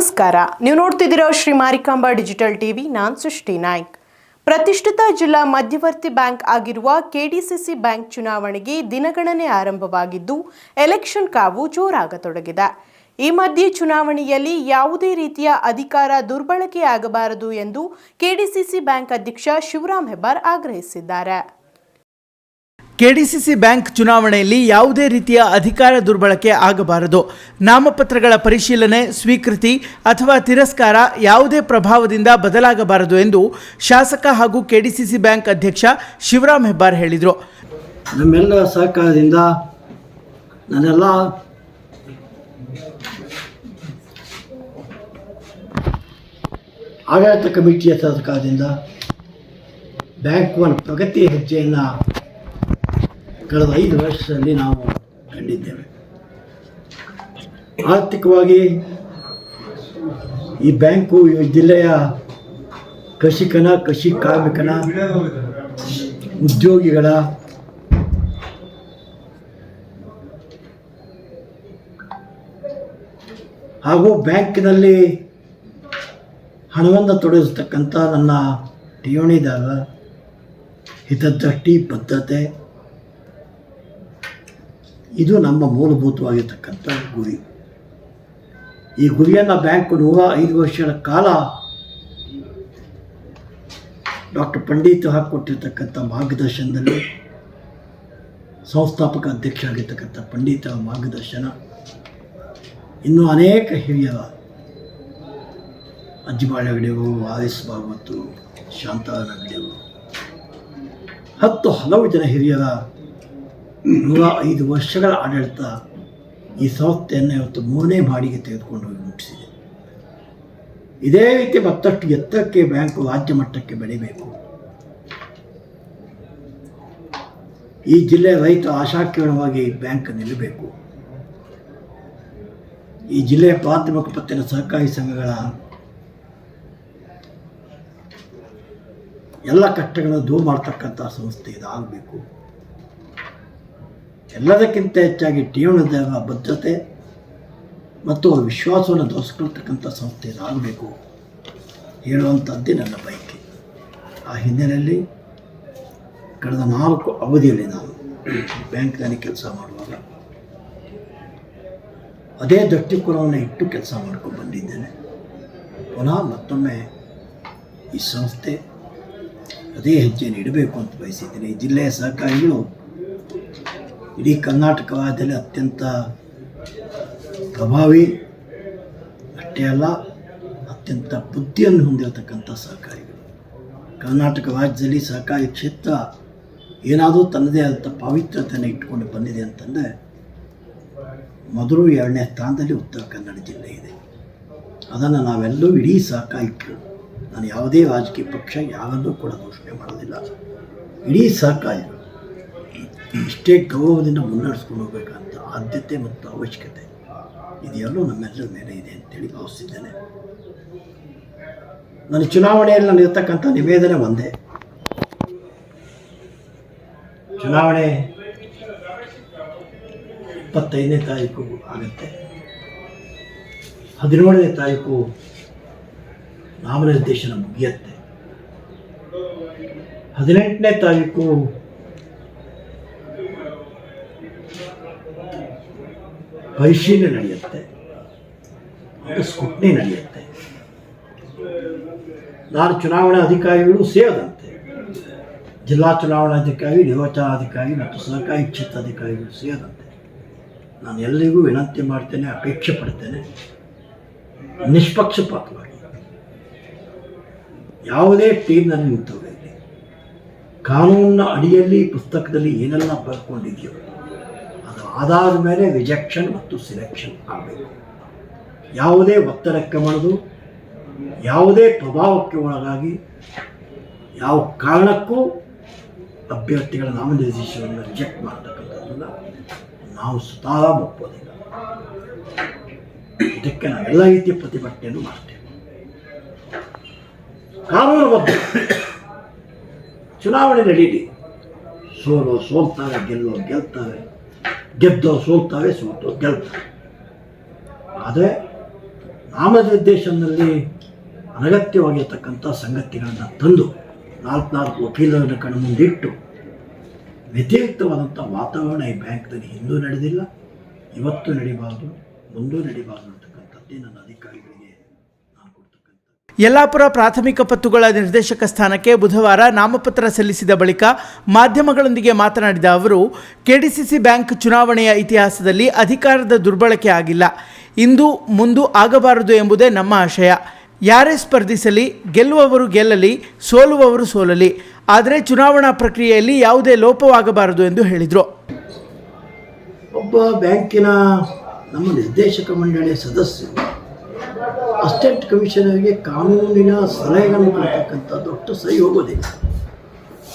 ನಮಸ್ಕಾರ. ನೀವು ನೋಡ್ತಿದ್ದೀರೋ ಶ್ರೀ ಮಾರಿಕಾಂಬಾ ಡಿಜಿಟಲ್ ಟಿವಿ. ನಾನ್ ಸೃಷ್ಟಿ ನಾಯ್ಕ್. ಪ್ರತಿಷ್ಠಿತ ಜಿಲ್ಲಾ ಮಧ್ಯವರ್ತಿ ಬ್ಯಾಂಕ್ ಆಗಿರುವ ಕೆಡಿಸಿಸಿ ಬ್ಯಾಂಕ್ ಚುನಾವಣೆಗೆ ದಿನಗಣನೆ ಆರಂಭವಾಗಿದ್ದು, ಎಲೆಕ್ಷನ್ ಕಾವು ಜೋರಾಗತೊಡಗಿದೆ. ಈ ಮಧ್ಯೆ ಚುನಾವಣೆಯಲ್ಲಿ ಯಾವುದೇ ರೀತಿಯ ಅಧಿಕಾರ ದುರ್ಬಳಕೆಯಾಗಬಾರದು ಎಂದು ಕೆಡಿಸಿಸಿ ಬ್ಯಾಂಕ್ ಅಧ್ಯಕ್ಷ ಶಿವರಾಮ್ ಹೆಬ್ಬಾರ್ ಆಗ್ರಹಿಸಿದ್ದಾರೆ. ಕೆಡಿಸಿಸಿ ಬ್ಯಾಂಕ್ ಚುನಾವಣೆಯಲ್ಲಿ ಯಾವುದೇ ರೀತಿಯ ಅಧಿಕಾರ ದುರ್ಬಳಕೆ ಆಗಬಾರದು. ನಾಮಪತ್ರಗಳ ಪರಿಶೀಲನೆ, ಸ್ವೀಕೃತಿ ಅಥವಾ ತಿರಸ್ಕಾರ ಯಾವುದೇ ಪ್ರಭಾವದಿಂದ ಬದಲಾಗಬಾರದು ಎಂದು ಶಾಸಕ ಹಾಗೂ ಕೆಡಿಸಿಸಿ ಬ್ಯಾಂಕ್ ಅಧ್ಯಕ್ಷ ಶಿವರಾಮ್ ಹೆಬ್ಬಾರ್ ಹೇಳಿದರು. ನಮ್ಮೆಲ್ಲ ಸಹಕಾರದಿಂದ ನಾನೆಲ್ಲ ಆಡಳಿತ ಕಮಿಟಿಯ ಸಹಕಾರದಿಂದ ಬ್ಯಾಂಕ್ ಒಂದು ಪ್ರಗತಿ ಹೆಜ್ಜೆಯನ್ನು ಕಳೆದ ಐದು ವರ್ಷದಲ್ಲಿ ನಾವು ಕಂಡಿದ್ದೇವೆ. ಆರ್ಥಿಕವಾಗಿ ಈ ಬ್ಯಾಂಕು ಜಿಲ್ಲೆಯ ಕೃಷಿಕನ, ಕೃಷಿ ಕಾರ್ಮಿಕನ, ಉದ್ಯೋಗಿಗಳ ಹಾಗೂ ಬ್ಯಾಂಕಿನಲ್ಲಿ ಹಣವನ್ನು ತೊಡಗಿಸ್ತಕ್ಕಂಥ ನನ್ನ ಠೇವಣಿದಾರ ಹಿತದೃಷ್ಟಿ ಬದ್ಧತೆ ಇದು ನಮ್ಮ ಮೂಲಭೂತವಾಗಿರ್ತಕ್ಕಂಥ ಗುರಿ. ಈ ಗುರಿಯನ್ನು ಬ್ಯಾಂಕ್ ನೂರ ಐದು ವರ್ಷಗಳ ಕಾಲ ಡಾಕ್ಟರ್ ಪಂಡಿತ್ ಹಾಕಿಕೊಟ್ಟಿರ್ತಕ್ಕಂಥ ಮಾರ್ಗದರ್ಶನದಲ್ಲಿ ಸಂಸ್ಥಾಪಕ ಅಧ್ಯಕ್ಷ ಆಗಿರ್ತಕ್ಕಂಥ ಪಂಡಿತ ಮಾರ್ಗದರ್ಶನ, ಇನ್ನೂ ಅನೇಕ ಹಿರಿಯರ ಅಜ್ಜಿಬಾಳ ಹೆಗಡೆಯವರು ಆರ್ ಎಸ್ ಭಾಗವತು ಹೆಗಡೆಯವರು ಹತ್ತು ಹಲವು ಜನ ಹಿರಿಯರ ನೂರ ಐದು ವರ್ಷಗಳ ಆಡಳಿತ ಈ ಸಂಸ್ಥೆಯನ್ನು ಇವತ್ತು ಮೂರನೇ ಬಾಡಿಗೆ ತೆಗೆದುಕೊಂಡು ಹೋಗಿ ಮುಟ್ಟಿಸಿದೆ. ಇದೇ ರೀತಿ ಮತ್ತಷ್ಟು ಎತ್ತರಕ್ಕೆ ಬ್ಯಾಂಕು ರಾಜ್ಯ ಮಟ್ಟಕ್ಕೆ ಬೆಳಿಬೇಕು. ಈ ಜಿಲ್ಲೆ ರೈತ ಆಶಾಕಿರಣವಾಗಿ ಬ್ಯಾಂಕ್ ನಿಲ್ಲಬೇಕು. ಈ ಜಿಲ್ಲೆಯ ಪ್ರಾಥಮಿಕ ಪತ್ತಿನ ಸಹಕಾರಿ ಸಂಘಗಳ ಎಲ್ಲ ಕಷ್ಟಗಳನ್ನು ದೂರ ಮಾಡ್ತಕ್ಕಂಥ ಸಂಸ್ಥೆ ಇದಾಗಬೇಕು. ಎಲ್ಲದಕ್ಕಿಂತ ಹೆಚ್ಚಾಗಿ ಠೇವಣಿದಾರರ ಬದ್ಧತೆ ಮತ್ತು ಅವರ ವಿಶ್ವಾಸವನ್ನು ದೋಸ್ಕೊಳ್ತಕ್ಕಂಥ ಸಂಸ್ಥೆ ಇದಾಗಬೇಕು ಹೇಳುವಂಥದ್ದೇ ನನ್ನ ಬಯಕೆ. ಆ ಹಿನ್ನೆಲೆಯಲ್ಲಿ ಕಳೆದ ನಾಲ್ಕು ಅವಧಿಯಲ್ಲಿ ನಾನು ಬ್ಯಾಂಕ್ನಲ್ಲಿ ಕೆಲಸ ಮಾಡುವಾಗ ಅದೇ ದೃಷ್ಟಿಕೋನವನ್ನು ಇಟ್ಟು ಕೆಲಸ ಮಾಡ್ಕೊಂಡು ಬಂದಿದ್ದೇನೆ. ಪುನಃ ಮತ್ತೊಮ್ಮೆ ಈ ಸಂಸ್ಥೆ ಅದೇ ಹೆಜ್ಜೆಯನ್ನು ಇಡಬೇಕು ಅಂತ ಬಯಸಿದ್ದೇನೆ. ಜಿಲ್ಲೆಯ ಸಹಕಾರಿಗಳು ಇಡೀ ಕರ್ನಾಟಕ ರಾಜ್ಯದಲ್ಲಿ ಅತ್ಯಂತ ಪ್ರಭಾವಿ, ಅಷ್ಟೇ ಅಲ್ಲ, ಅತ್ಯಂತ ಬುದ್ಧಿಯನ್ನು ಹೊಂದಿರತಕ್ಕಂಥ ಸಹಕಾರಿಗಳು. ಕರ್ನಾಟಕ ರಾಜ್ಯದಲ್ಲಿ ಸಹಕಾರಿ ಕ್ಷೇತ್ರ ಏನಾದರೂ ತನ್ನದೇ ಆದಂಥ ಪಾವಿತ್ರ್ಯತೆಯನ್ನು ಇಟ್ಕೊಂಡು ಬಂದಿದೆ ಅಂತಂದರೆ ಮೊದಲು ಎರಡನೇ ಸ್ಥಾನದಲ್ಲಿ ಉತ್ತರ ಕನ್ನಡ ಜಿಲ್ಲೆ ಇದೆ. ಅದನ್ನು ನಾವೆಲ್ಲೂ ಇಡೀ ಸಹಕಾರಿಗಳು. ನಾನು ಯಾವುದೇ ರಾಜಕೀಯ ಪಕ್ಷ ಯಾರನ್ನೂ ಕೂಡ ಘೋಷಣೆ ಮಾಡೋದಿಲ್ಲ. ಇಡೀ ಸಹಕಾರಿಗಳು ಇಷ್ಟೇ ಗೌರವದಿಂದ ಮುನ್ನಡೆಸ್ಕೊಂಡು ಹೋಗಬೇಕಂತ ಆದ್ಯತೆ ಮತ್ತು ಅವಶ್ಯಕತೆ ಇದೆಲ್ಲೂ ನಮ್ಮೆಲ್ಲರ ಮೇಲೆ ಇದೆ ಅಂತೇಳಿ ಭಾವಿಸಿದ್ದೇನೆ ನನ್ನ ಚುನಾವಣೆಯಲ್ಲಿ ನಾನು ಇರ್ತಕ್ಕಂಥ ನಿವೇದನೆ ಒಂದೇ. ಚುನಾವಣೆ ಇಪ್ಪತ್ತೈದನೇ ತಾರೀಕು ಆಗುತ್ತೆ. ಹದಿನೇಳನೇ ತಾರೀಕು ನಾಮನಿರ್ದೇಶನ ಮುಗಿಯುತ್ತೆ. ಹದಿನೆಂಟನೇ ತಾರೀಕು ಪರಿಶೀಲನೆ ನಡೆಯುತ್ತೆ. ಮತ್ತು ನಡೆಯುತ್ತೆ. ನಾನು ಚುನಾವಣಾ ಅಧಿಕಾರಿಗಳು ಸೇರದಂತೆ ಜಿಲ್ಲಾ ಚುನಾವಣಾಧಿಕಾರಿ ನಿರ್ವಚನಾಧಿಕಾರಿ ಮತ್ತು ಸಹಕಾರಿ ಕ್ಷೇತ್ರಾಧಿಕಾರಿಗಳು ಸೇರದಂತೆ ನಾನು ಎಲ್ಲರಿಗೂ ವಿನಂತಿ ಮಾಡ್ತೇನೆ, ಅಪೇಕ್ಷೆ ಪಡ್ತೇನೆ. ನಿಷ್ಪಕ್ಷಪಾತವಾಗಿ ಯಾವುದೇ ಟೀಮ್ನಲ್ಲಿ ನಿಂತವರಲ್ಲಿ ಕಾನೂನಿನ ಅಡಿಯಲ್ಲಿ, ಪುಸ್ತಕದಲ್ಲಿ ಏನೆಲ್ಲ ಬರ್ಕೊಂಡಿದೆಯೋ ಅದು ಆಧಾರದ ಮೇಲೆ ರಿಜೆಕ್ಷನ್ ಮತ್ತು ಸಿಲೆಕ್ಷನ್ ಆಗಬೇಕು. ಯಾವುದೇ ಒತ್ತಡಕ್ಕೆ ಮಾಡೋದು ಯಾವುದೇ ಪ್ರಭಾವಕ್ಕೆ ಒಳಗಾಗಿ, ಯಾವ ಕಾರಣಕ್ಕೂ ಅಭ್ಯರ್ಥಿಗಳ ನಾಮನಿರ್ದೇಶನವನ್ನು ರಿಜೆಕ್ಟ್ ಮಾಡತಕ್ಕಂಥದ್ದನ್ನು ನಾವು ಸ್ವತಃ ಒಪ್ಪೋದಿಲ್ಲ. ಇದಕ್ಕೆ ನಾವು ಎಲ್ಲ ರೀತಿಯ ಪ್ರತಿಭಟನೆಯನ್ನು ಮಾಡ್ತೇವೆ. ಬಗ್ಗೆ ಚುನಾವಣೆ ನಡೀಲಿ. ಸೋಲು ಸೋಲ್ತಾರೆ, ಗೆಲ್ಲೋ ಗೆಲ್ತಾರೆ. ಗೆದ್ದೋ ಸೋಲ್ತಾರೆ ಸೋತೋ ಗೆಲ್ತಾರೆ ಆದರೆ ನಾಮನಿರ್ದೇಶನದಲ್ಲಿ ಅನಗತ್ಯವಾಗಿರ್ತಕ್ಕಂಥ ಸಂಗತಿಗಳನ್ನು ತಂದು ನಾಲ್ಕು ನಾಲ್ಕು ವಕೀಲರನ್ನು ಕಣ್ಣು ಮುಂದಿಟ್ಟು ವ್ಯತಿರಿಕ್ತವಾದಂಥ ವಾತಾವರಣ ಈ ಬ್ಯಾಂಕ್ನಲ್ಲಿ ಹಿಂದೂ ನಡೆದಿಲ್ಲ, ಇವತ್ತು ನಡಿಬಾರ್ದು, ಮುಂದೂ ನಡಿಬಾರ್ದು ಅಂತಕ್ಕಂಥದ್ದೇ ನನ್ನ ಕೊಡ್ತಕ್ಕಂಥ ಯಲ್ಲಾಪುರ ಪ್ರಾಥಮಿಕ ಪತ್ತುಗಳ ನಿರ್ದೇಶಕ ಸ್ಥಾನಕ್ಕೆ ಬುಧವಾರ ನಾಮಪತ್ರ ಸಲ್ಲಿಸಿದ ಬಳಿಕ ಮಾಧ್ಯಮಗಳೊಂದಿಗೆ ಮಾತನಾಡಿದ ಅವರು, ಕೆಡಿಸಿಸಿ ಬ್ಯಾಂಕ್ ಚುನಾವಣೆಯ ಇತಿಹಾಸದಲ್ಲಿ ಅಧಿಕಾರದ ದುರ್ಬಳಕೆ ಆಗಿಲ್ಲ. ಇಂದು ಮುಂದು ಆಗಬಾರದು ಎಂಬುದೇ ನಮ್ಮ ಆಶಯ. ಯಾರೇ ಸ್ಪರ್ಧಿಸಲಿ, ಗೆಲ್ಲುವವರು ಗೆಲ್ಲಲಿ, ಸೋಲುವವರು ಸೋಲಲಿ. ಆದರೆ ಚುನಾವಣಾ ಪ್ರಕ್ರಿಯೆಯಲ್ಲಿ ಯಾವುದೇ ಲೋಪವಾಗಬಾರದು ಎಂದು ಹೇಳಿದರು. ಒಬ್ಬ ಬ್ಯಾಂಕಿನ ನಮ್ಮ ನಿರ್ದೇಶಕ ಮಂಡಳಿಯ ಸದಸ್ಯರು ಅಸಿಸ್ಟೆಂಟ್ ಕಮಿಷನರ್ಗೆ ಕಾನೂನಿನ ಸಲಹೆಗಳನ್ನು ಮಾಡತಕ್ಕಂಥ ದೊಡ್ಡ ಸಹಿ ಹೋಗೋದಿಲ್ಲ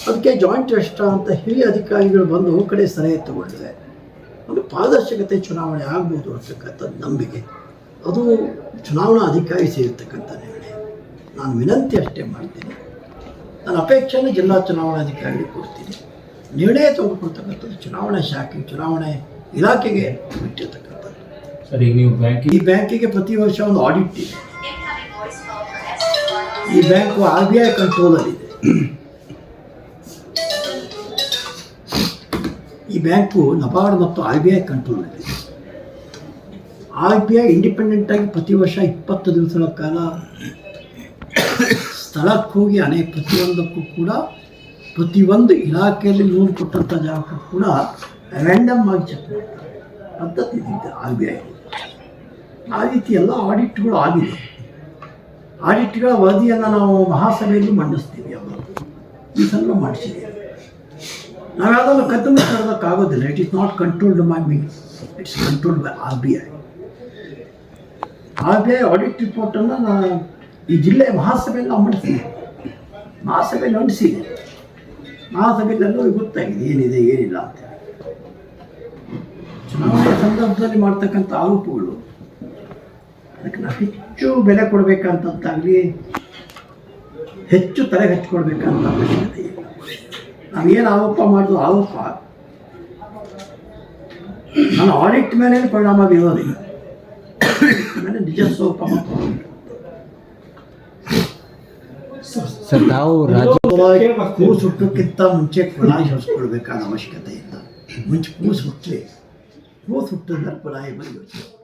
ಅದಕ್ಕೆ ಜಾಯಿಂಟ್ ರಿಜಿಸ್ಟ್ರಾರ್ ಅಂತ ಹಿರಿಯ ಅಧಿಕಾರಿಗಳು ಬಂದು ಕಡೆ ಸಲಹೆ ತಗೊಂಡಿದೆ ಒಂದು ಪಾರದರ್ಶಕತೆ ಚುನಾವಣೆ ಆಗ್ಬೋದು ಅಂತಕ್ಕಂಥ ನಂಬಿಕೆ. ಅದು ಚುನಾವಣಾ ಅಧಿಕಾರಿ ಸೇರಿರ್ತಕ್ಕಂಥ ನಿರ್ಣಯ. ನಾನು ವಿನಂತಿ ಅಷ್ಟೇ ಮಾಡ್ತೀನಿ. ನನ್ನ ಅಪೇಕ್ಷೆಯನ್ನು ಜಿಲ್ಲಾ ಚುನಾವಣಾಧಿಕಾರಿಗೆ ಕೊಡ್ತೀನಿ. ನಿರ್ಣಯ ತೆಗೆದುಕೊಳ್ತಕ್ಕಂಥದ್ದು ಚುನಾವಣಾ ಶಾಖೆ, ಚುನಾವಣೆ ಇಲಾಖೆಗೆ ಬಿಟ್ಟಿರ್ತಕ್ಕಂಥದ್ದು ಸರ್, ಈಗ ನೀವು ಬ್ಯಾಂಕ್ ಈ ಬ್ಯಾಂಕಿಗೆ ಪ್ರತಿ ವರ್ಷ ಒಂದು ಆಡಿಟ್ ಇದೆ. ಈ ಬ್ಯಾಂಕು ಆರ್ ಬಿ ಐ ಕಂಟ್ರೋಲಲ್ಲಿದೆ ಈ ಬ್ಯಾಂಕು ನಬಾರ್ಡ್ ಮತ್ತು ಆರ್ ಬಿ ಐ ಕಂಟ್ರೋಲಲ್ಲಿದೆ ಆರ್ ಬಿ ಐ ಇಂಡಿಪೆಂಡೆಂಟ್ ಆಗಿ ಪ್ರತಿ ವರ್ಷ ಇಪ್ಪತ್ತು ದಿವಸಗಳ ಕಾಲ ಸ್ಥಳಕ್ಕೆ ಹೋಗಿ ಅನೇಕ ಪ್ರತಿಯೊಂದಕ್ಕೂ ಕೂಡ ಪ್ರತಿಯೊಂದು ಇಲಾಖೆಯಲ್ಲಿ ಲೋನ್ ಕೊಟ್ಟಂಥ ಜಾಗಕ್ಕೂ ಕೂಡ ರ್ಯಾಂಡಮ್ ಆಗಿ ಚೆಕ್ ಮಾಡ್ತಾರೆ. ಪದ್ಧತಿ ಇದೆ ಆರ್ ಬಿ ಐ. ಆ ರೀತಿ ಎಲ್ಲ ಆಡಿಟ್ಗಳು ಆಗಿದೆ. ಆಡಿಟ್ಗಳ ವರದಿಯನ್ನು ನಾವು ಮಹಾಸಭೆಯಲ್ಲಿ ಮಂಡಿಸ್ತೀವಿ ಅವರು. ಈ ಸಲ ಮಾಡಿಸಿದ್ದೀವಿ. ನಾವು ಯಾವುದಾದ್ರು ಕದ್ದಲು ತರೋದಕ್ಕಾಗೋದಿಲ್ಲ it is not controlled my me it's controlled by R B I R B I audit ರಿಪೋರ್ಟನ್ನು ನಾನು ಈ ಜಿಲ್ಲೆಯ ಮಹಾಸಭೆಯಲ್ಲಿ ನಾವು ಮಂಡಿಸಿದೆ ಮಹಾಸಭೆಯಲ್ಲಿ ಮಂಡಿಸಿದೆ. ಮಹಾಸಭೆಯಲ್ಲೆಲ್ಲರೂ ಗೊತ್ತಾಗಿದೆ ಏನಿದೆ, ಏನಿಲ್ಲ ಅಂತ. ಚುನಾವಣೆ ಸಂದರ್ಭದಲ್ಲಿ ಮಾಡ್ತಕ್ಕಂಥ ಆರೋಪಗಳು ಅದಕ್ಕೆ ನಾವು ಹೆಚ್ಚು ಬೆಲೆ ಕೊಡಬೇಕಂತಂತಾಗಲಿ ಹೆಚ್ಚು ತಲೆ ಹಚ್ಕೊಳ್ಬೇಕಂತ ಅವಶ್ಯಕತೆ ಇಲ್ಲ ನಾವೇನು ಆರೋಪ ಮಾಡೋದು ಆರೋಪ ನನ್ನ ಆಡಿಟ್ ಮೇಲೆ ಪರಿಣಾಮ ಬೀರೋದಿಲ್ಲ ಆಮೇಲೆ ನಿಜ ಸ್ವರೂಪ ಮತ್ತು ಸರ್ ತಾವು ರಾಜ್ಯ ಕೊಳಾಯಿ ಕೂಸು ಹುಟ್ಟೋಕ್ಕಿಂತ ಮುಂಚೆ ಕೊಳಾಯಿ ಹೊರಿಸ್ಕೊಳ್ಬೇಕಾದ ಅವಶ್ಯಕತೆ ಇಲ್ಲ ಮುಂಚೆ ಕೂಸು ಹುಟ್ಟಲಿ ಕೂಸು ಹುಟ್ಟಿದ್ರೆ ಕೊಳಾಯಿ ಬಗ್ಗೆ ಯೋಚನೆ